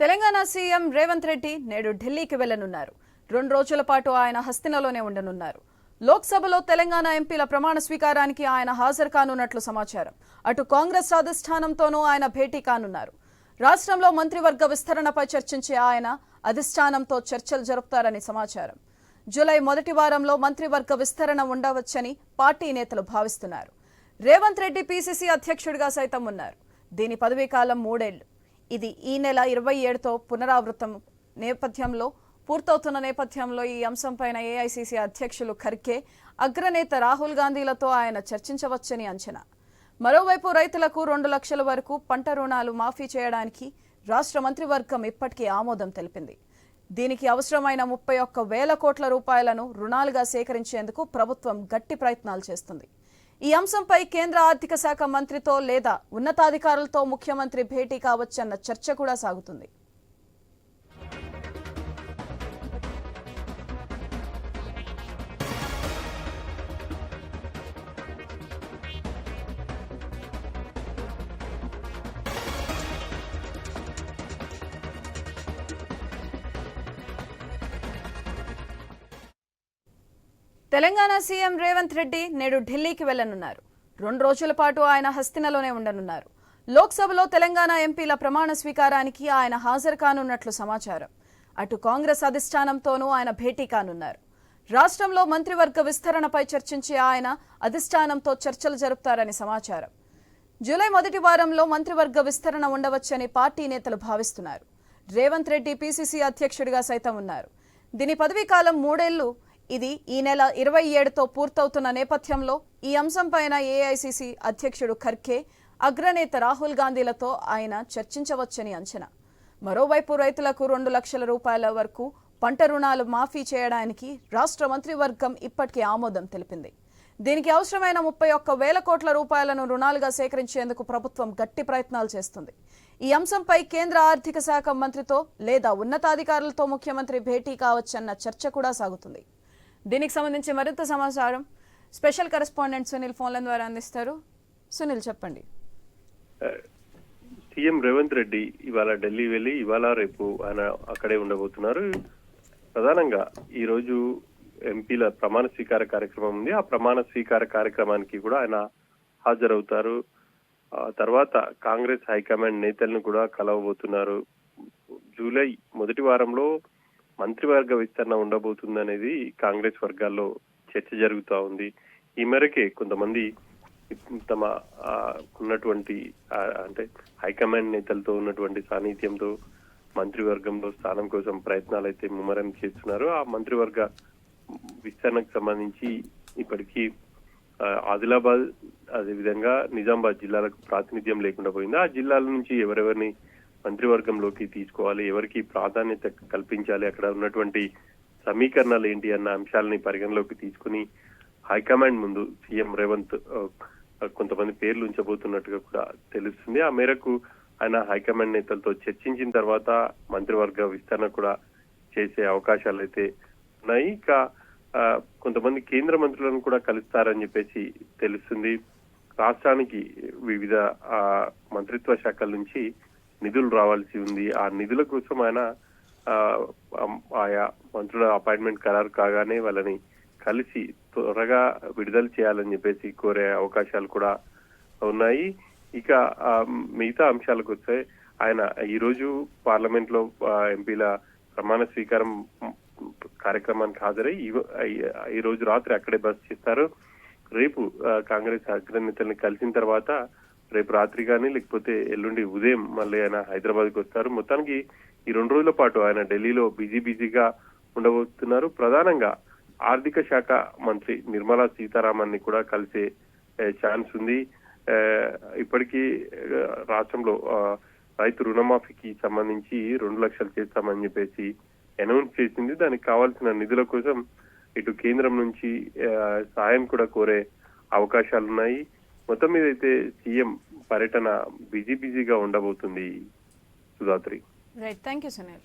Telangana CM Revanth Reddy నేడు ఢిల్లీకి వెళ్ళనున్నారు. రెండు రోజుల పాటు ఆయన హస్తినలోనే ఉండనున్నారు. లోక్సభలో తెలంగాణ ఎంపీల ప్రమాణ స్వీకారానికి ఆయన హాజరు కానున్నట్లు సమాచారం. అటు కాంగ్రెస్ అధిష్టానంతోనూ ఆయన భేటీ కానున్నారు. రాష్ట్రంలో మంత్రివర్గ విస్తరణపై చర్చించే ఆయన అధిష్టానంతో చర్చలు జరుపుతారని సమాచారం. జూలై మొదటి వారంలో మంత్రివర్గ విస్తరణ ఉండవచ్చని పార్టీ నేతలు భావిస్తున్నారు. రేవంత్ రెడ్డి పీసీసీ అధ్యక్షుడిగా సైతం ఉన్నారు. దీని పదవీకాలం మూడేళ్ళు ఇది ఈ నెల ఇరవై ఏడుతో పునరావృతం నేపథ్యంలో పూర్తవుతున్న నేపథ్యంలో ఈ అంశంపైన ఏఐసీసీ అధ్యక్షులు ఖర్గే అగ్రనేత రాహుల్ గాంధీలతో ఆయన చర్చించవచ్చని అంచనా. మరోవైపు రైతులకు రెండు లక్షల వరకు పంట రుణాలు మాఫీ చేయడానికి రాష్ట్ర మంత్రివర్గం ఇప్పటికే ఆమోదం తెలిపింది. దీనికి అవసరమైన ముప్పై ఒక్క వేల కోట్ల రూపాయలను రుణాలుగా సేకరించేందుకు ప్రభుత్వం గట్టి ప్రయత్నాలు చేస్తుంది. ఈ అంశంపై కేంద్ర ఆర్థిక శాఖ మంత్రితో లేదా ఉన్నతాధికారులతో ముఖ్యమంత్రి భేటీ కావచ్చన్న చర్చ కూడా సాగుతుంది. తెలంగాణ సీఎం రేవంత్ రెడ్డి నేడు ఢిల్లీకి వెళ్ళనున్నారు రెండు రోజుల పాటు ఆయన హస్తినలోనే ఉండనున్నారు. లోక్సభలో తెలంగాణ ఎంపీల ప్రమాణ స్వీకారానికి ఆయన హాజరు కానున్నట్లు సమాచారం. అటు కాంగ్రెస్ అధిష్టానంతోనూ ఆయన భేటీ కానున్నారు. రాష్ట్రంలో మంత్రివర్గ విస్తరణపై చర్చించే ఆయన అధిష్టానంతో చర్చలు జరుపుతారని సమాచారం. జూలై మొదటి వారంలో మంత్రివర్గ విస్తరణ ఉండవచ్చని పార్టీ నేతలు భావిస్తున్నారు. రేవంత్ రెడ్డి పీసీసీ అధ్యక్షుడిగా సైతం ఉన్నారు. దీని పదవీకాలం మూడేళ్ళు ఇది ఈ నెల ఇరవై ఏడుతో పూర్తవుతున్న నేపథ్యంలో ఈ అంశంపైన ఏఐసీసీ అధ్యక్షుడు ఖర్గే అగ్రనేత రాహుల్ గాంధీలతో ఆయన చర్చించవచ్చని అంచనా. మరోవైపు రైతులకు రెండు లక్షల రూపాయల వరకు పంట రుణాలు మాఫీ చేయడానికి రాష్ట్ర మంత్రివర్గం ఇప్పటికే ఆమోదం తెలిపింది. దీనికి అవసరమైన ముప్పై ఒక్క వేల కోట్ల రూపాయలను రుణాలుగా సేకరించేందుకు ప్రభుత్వం గట్టి ప్రయత్నాలు చేస్తుంది. ఈ అంశంపై కేంద్ర ఆర్థిక శాఖ మంత్రితో లేదా ఉన్నతాధికారులతో ముఖ్యమంత్రి భేటీ కావచ్చన్న చర్చ కూడా సాగుతుంది. దీనికి సంబంధించి మరింత సమాచారం స్పెషల్ కరెస్పాండెంట్ సునీల్ ఫోన్ల ద్వారా అందిస్తారు. సునీల్ చెప్పండి. సీఎం రేవంత్ రెడ్డి ఇవాళ ఢిల్లీ వెళ్ళి ఇవాళ రేపు ఆయన అక్కడే ఉండబోతున్నారు. ప్రధానంగా ఈ రోజు ఎంపీల ప్రమాణ స్వీకార కార్యక్రమం ఉంది. ఆ ప్రమాణ స్వీకార కార్యక్రమానికి కూడా ఆయన హాజరవుతారు. తర్వాత కాంగ్రెస్ హైకమాండ్ నేతలను కూడా కలవబోతున్నారు. జూలై మొదటి వారంలో మంత్రివర్గ విస్తరణ ఉండబోతుందనేది కాంగ్రెస్ వర్గాల్లో చర్చ జరుగుతూ ఉంది. ఈ మేరకే కొంతమంది తమ ఉన్నటువంటి అంటే హైకమాండ్ నేతలతో ఉన్నటువంటి సాన్నిధ్యంతో మంత్రివర్గంలో స్థానం కోసం ప్రయత్నాలు అయితే ముమ్మరం చేస్తున్నారు. ఆ మంత్రివర్గ విస్తరణకు సంబంధించి ఇప్పటికీ ఆదిలాబాద్ అదేవిధంగా నిజామాబాద్ జిల్లాలకు ప్రాతినిధ్యం లేకుండా పోయింది. ఆ జిల్లాల నుంచి ఎవరెవరిని మంత్రివర్గంలోకి తీసుకోవాలి ఎవరికి ప్రాధాన్యత కల్పించాలి అక్కడ ఉన్నటువంటి సమీకరణాలు ఏంటి అన్న అంశాలని పరిగణలోకి తీసుకుని హైకమాండ్ ముందు సీఎం రేవంత్ కొంతమంది పేర్లు ఉంచబోతున్నట్టుగా కూడా తెలుస్తుంది. ఆ మేరకు ఆయన హైకమాండ్ నేతలతో చర్చించిన తర్వాత మంత్రివర్గ విస్తరణ కూడా చేసే అవకాశాలు అయితే ఉన్నాయి. ఇంకా కొంతమంది కేంద్ర మంత్రులను కూడా కలుస్తారని చెప్పేసి తెలుస్తుంది. రాష్ట్రానికి వివిధ మంత్రిత్వ శాఖల నుంచి నిధులు రావాల్సి ఉంది. ఆ నిధుల కోసం ఆయన ఆయా మంత్రుల అపాయింట్మెంట్ ఖరారు కాగానే వాళ్ళని కలిసి త్వరగా విడుదల చేయాలని చెప్పేసి కోరే అవకాశాలు కూడా ఉన్నాయి. ఇక మిగతా అంశాలకు వస్తే ఆయన ఈరోజు పార్లమెంట్లో ఎంపీల ప్రమాణ స్వీకారం కార్యక్రమానికి హాజరై ఈ- రోజు రాత్రి అక్కడే బస్ చేస్తారు. రేపు కాంగ్రెస్ అగ్రనేతల్ని కలిసిన తర్వాత రేపు రాత్రి కానీ లేకపోతే ఎల్లుండి ఉదయం మళ్ళీ ఆయన హైదరాబాద్కి వస్తారు. మొత్తానికి ఈ రెండు రోజుల పాటు ఆయన ఢిల్లీలో బిజీ బిజీగా ఉండబోతున్నారు. ప్రధానంగా ఆర్థిక శాఖ మంత్రి నిర్మలా సీతారామన్ని కూడా కలిసే ఛాన్స్ ఉంది. ఇప్పటికీ రాష్ట్రంలో రైతు రుణమాఫీకి సంబంధించి రెండు లక్షలు చేస్తామని చెప్పేసి అనౌన్స్ చేసింది. దానికి కావాల్సిన నిధుల కోసం ఇటు కేంద్రం నుంచి సాయం కూడా కోరే అవకాశాలున్నాయి. మొత్తం మీద అయితే సీఎం పర్యటన బిజీ బిజీగా ఉండబోతుంది Sudhatri. Right thank you Sunil